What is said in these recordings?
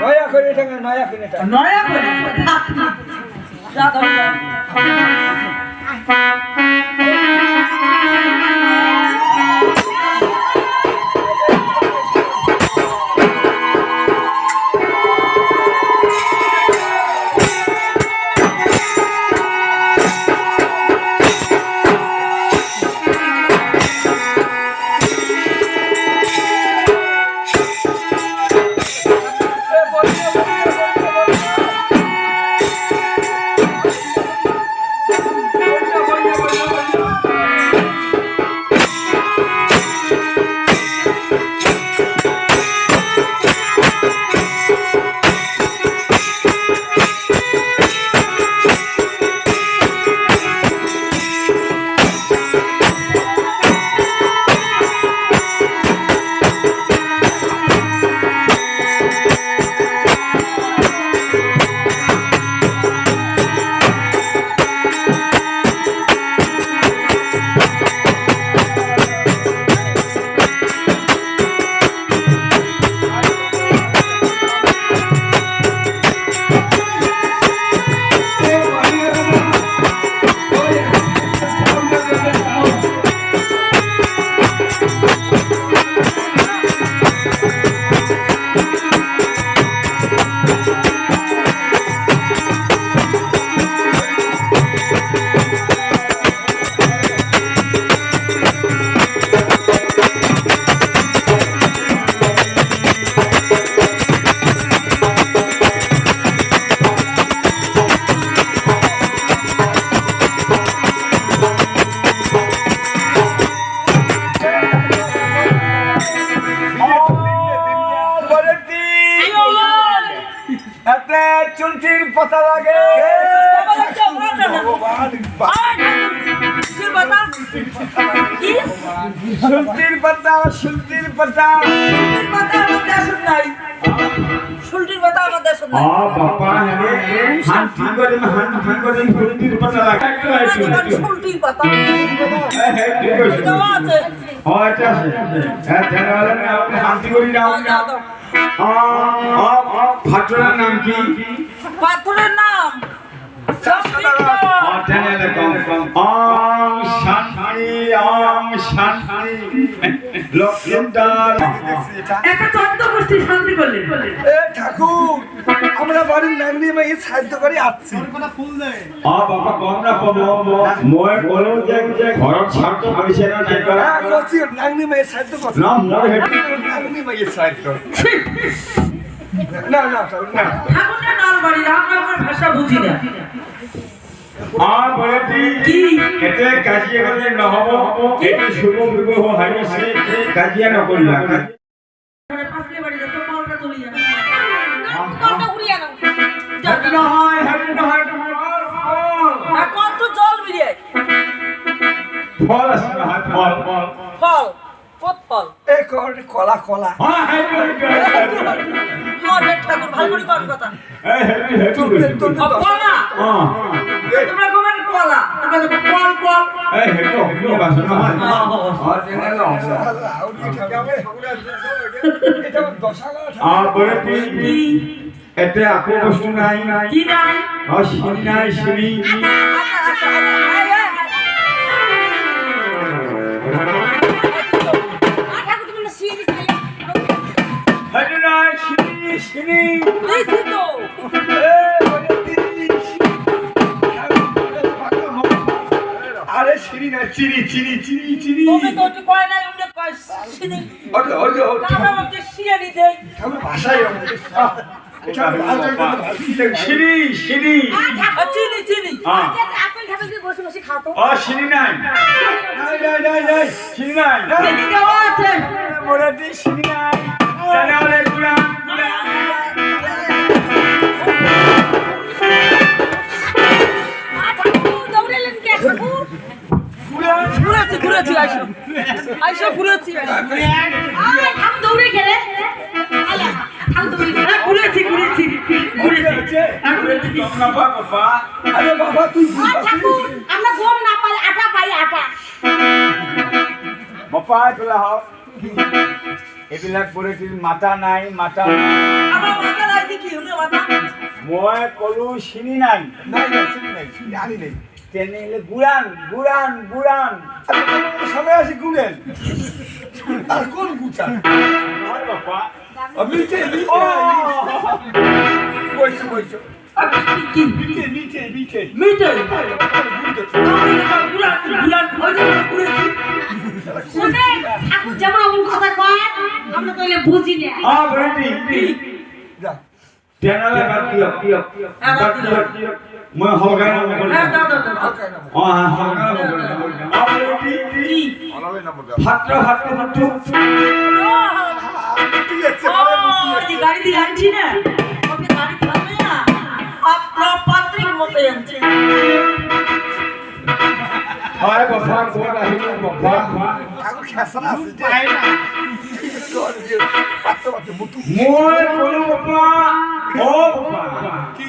নয়া করে টাকা নয়া করে টাকা নয়া করে হাতরি যা কি সুলতির পাতা সুলতির পাতা। শুলটির বাতা আমার দেশ নাই। শুলটির বাতা আমার দেশ নাই। আ বাবা হান্তি করে হান্তি করে সুলতির পাতা লাগে। তোমার শুলটির বাতা হ্যাঁ হ্যাঁ ঠিক আছে। দেওয়া আছে। হ্যাঁ আছে হ্যাঁ আপনি হান্তি করি না দাও, দাও। আ আ আ নাম কি? পাথরের নাম। কম কম। আম শান্তি। লক্ষ্মীদার একটা চন্দ্র গোষ্ঠী শান্তি করলেন এ ঠাকুর আমরা বাড়ির নাগনি মাই সাহায্য করে আসছি। আ বাবা কম না পাবো। মই বলো যে ঘরত স্বার্থ হইছে না নাই করা। হ্যাঁ করছি নাগনি মাই সাহায্য করছি। না মোর হেডি নাগনি মাই সাহায্য। না না ঠাকুর, না ঠাকুরের আমরা ভাষা বুঝি না। আ বলতি কি? এতে কাজিয়া করলে নহব এতে শুভ বিবাহ হারিছে কাজিয়া নকরিবা মানে পাঁচলে বাড়ি যত মালটা তুলিয়া হেডি নহয় হেডি নহয় তোমার আর কত জল বিরিয়ে ফল আছে না ফল। ফল ফল কত ফল? এ কলা কলা হ্যাঁ হেডি মনের ঠাকুর ভালো করে কর কথা। কলা হ্যাঁ তোমরা কবেন কলা তোমরা কল কল কি? এতে আকো বস্তু নাই। নাই কি নাই? আ নাই সিনি আচ্ছা আচ্ছা আচ্ছা সিনি দেখি তো আরে সিঁড়ি না চিনি চিনি চিনি চিনি তুমি তো ওটি কয় নাই উনি কয় সিনি ওটা ওটা ওটা আমরা বলছি সিয়ানি দেই ঠাকুর ভাষাই সিনি সিনি আর চিনি চিনি হ্যাঁ। বসে বসে খাতো ও সিনি নাই। নাই নাই নাই নাই সিনি নাই। চিনি দেওয়া আছে। মোরাটি সিঁড়ি নাই। জানালে গুলা ঘুরেছি ঘুরেছি আইসো আইসো ঘুরেছি। আয় আমি দৌড়ে গেলে আলা আমি দৌড়ে গেলে ঘুরেছি ঘুরেছি ঘুরে আছে তোমরা পা বাবা আরে বাবা তুই আমরা গম না পাই আটা পাই আটা। বাপা তোলা হও। এইবিলাক মাতা নাই মাতা মই কলো চিনি নাই? নাই নাই চিনি নাই চিনি আনি নেই। তেনেহলে গুড়ান গুড়ান গুড়ান। সময় আছে গুগল আর কোন বাপা মিটে মিটে ও বইছো বইছো যেমন অমন কথা কয় আমরা কইলে বুঝি না। অ বেটি যা। তেনেহলে বাদ দিয়ক দিয়ক বাদ দিয়ক মই হলগাই নাম কৰি হ্যাঁ দাও দাও দাও আছে ও যে গাড়ি দিয়ে আনছি না? ওকে গাড়ি থামে না? মতো আনছে। হয় কোন আহিল বাপা আগো খেসরা আছে যে। পাত্র পাত্র মুতু। ও বাপা। কি?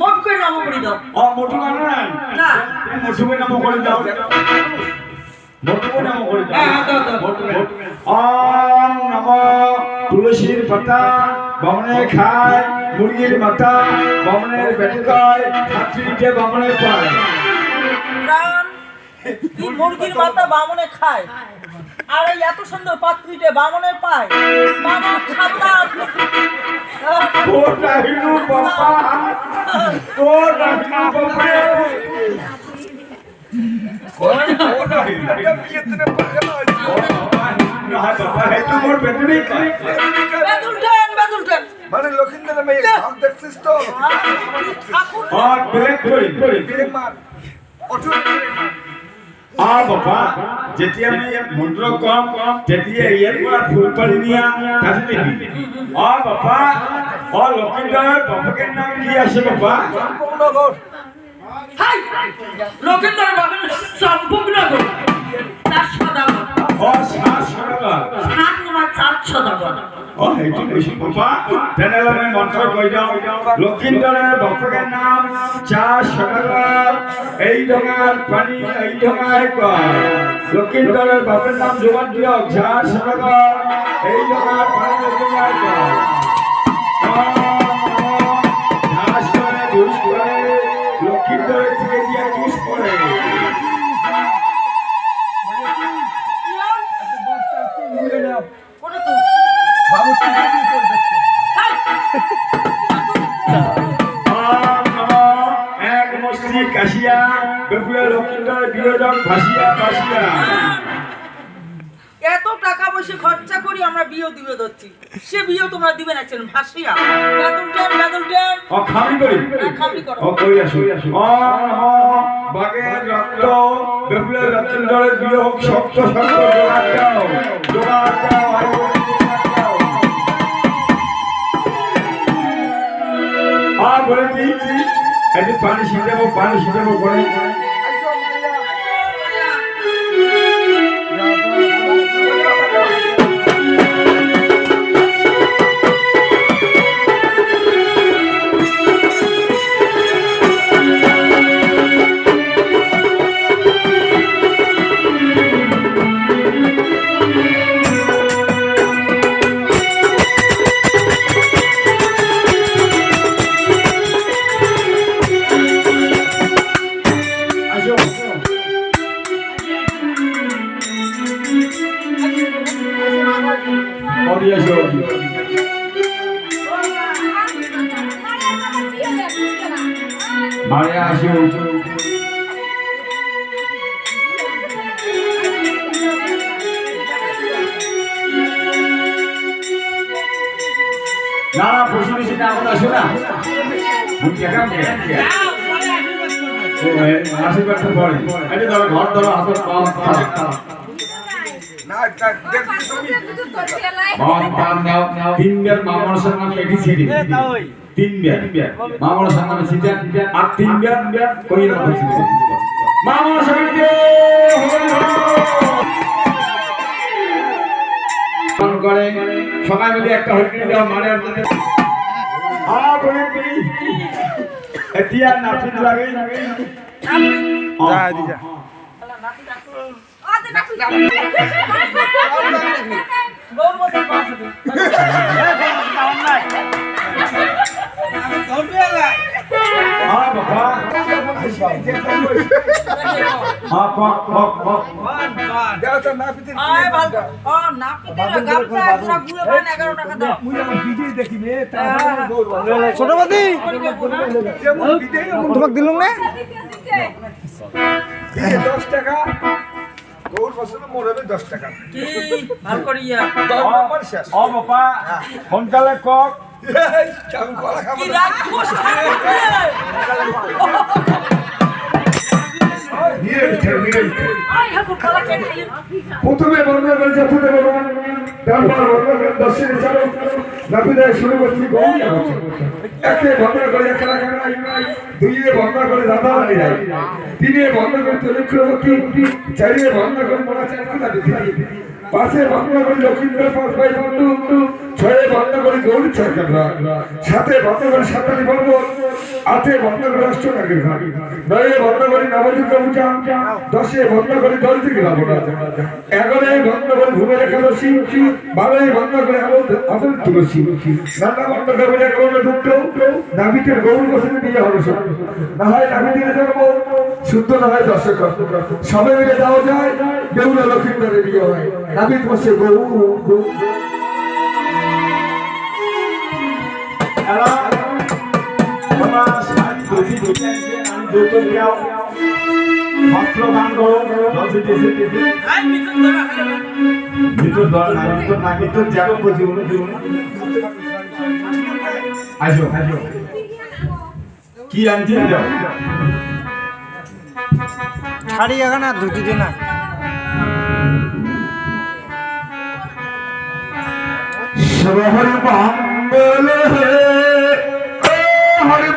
মোট করে নাম করে দাও। অ মুতু নাই না মুতুকে নাম কৰি যাও মুতুকে নাম কৰি যাও হ্যাঁ দাও দাও। ওম নম। তুলসীর পাতা বামনে খায় মুরগির মাথা বামনের বেটে খায় ছাত্রীকে বামনে পায়। মুরগির মাথা বামনে খায়। আর এই এত সুন্দর পাত্রীতে বামনে পায়। বামন খাতা। তোর বাবা মানে লক্ষিন্দর মেয়ে ভাগ দেখছিস তো? ব্রেক মার অটো ব্রেক মার অ বাবা, যেতিয়া আমি মন্ত্ৰ কম, তেতিয়া ইয়াৰ পৰা ফুল পাৰি নিয়া কাটি দিবি অ বাবা অ লক্ষিন্দৰ বাপেকৰ নাম কি আছে বাবা। সম্পূর্ণগর হাই লোকেন্দ্র বাবু সম্পূর্ণ চার সাত নম্বর চার সদাগর অ সেইটো কৈছো বাবা তেনেহ'লে মই মন্ত্ৰ কৈ লক্ষিন্দৰৰ বাপেকৰ নাম চাহ সৰকাৰ এই ডঙাৰ পানী এই ডঙাই কয় লক্ষিন্দৰৰ বাপেৰ নাম যোগান দিয়ক চাহ সৰকাৰ এই ডঙাৰ পানী এই কয় তোমরা দিবে না ছেলে ভাসিয়া বেদুল টেন বেদুল টেন ও খামি করি। খামি করো ও কই আসো ও নমঃ বাগের রক্ত লক্ষিন্দরের বিয়োগ শক্ত শক্ত জোগাড় দাও জোগাড় দাও বলি কি? পানি ছিটাবো পানি ছিটাবো করে না না প্রশ্ন নিচে না আমরা আসো না। আশীর্বাদটা পরে। এটা ধরো ঘর ধরো হাতের পা তিনবার মামার সঙ্গে পেটি ছিড়ি তিনবার মামার সঙ্গে ছিটে। আর তিনবার কই না ছিটে। মামার সঙ্গে করে। সবাই মিলে একটা হরিণ দাও মানে এতিয়ার নাপিত লাগে পাঁচ হবে হ্যাঁ বাবা হ্যাঁ পক পক পক দেও তো না আয় ভালো ও নাপিতের গামছা তোরা ঘুরে পান 11 টাকা দাও মুই আমার ভিডিও দেখিবে ছোট বাদি যেমন দিলুম না দিয়ে দশ টাকা। গৌর বছর মোড়াবে দশ টাকা কি? ভালো করিয়া। শেষ ও বাবা সোনকালে কক। কি দিলেন প্রথমে বর্ণনা করে চালক নাপিদায় শুরু করছি, গৌরী একে বর্ণনা করে কানাই দুইয়ে করে দাদা আনি রাই তিনে করে চারিয়ে বর্ণনা করে চারকুলা বিধি পাঁচে বর্ণনা করে লক্ষ্মীন্দর পাঁচ ভাই বন্ধু, ছয়ে বর্ণনা করে গৌরী সরকার সাথে বর্ণনা করে সাতালি পর্ব আটে বর্ণনা করে অষ্টনাগের ঘাট। নয়ে বর্ণনা করে নবদুর্গা পূজা, দশে বর্ণনা করে দলদিকে রাবণাজ এগারোয় বর্ণনা করে ভূমের একাদশী, বারোয় বর্ণনা করে আদর তুলসী। নানা বর্ণনা করে গৌর দুঃখ নাবিতের গৌর বসে বিয়ে হলো না হয় নাবিতের জন্ম, শুদ্ধ না হয় দর্শক। সবে মিলে যাওয়া যায় দেউলা লক্ষ্মীন্দরের বিয়ে হয়। না না দিও আসো আসো। কি আনছি ছাড়ি এখানে আর ধুতি দিন না সরহর মঙ্গল হে হরি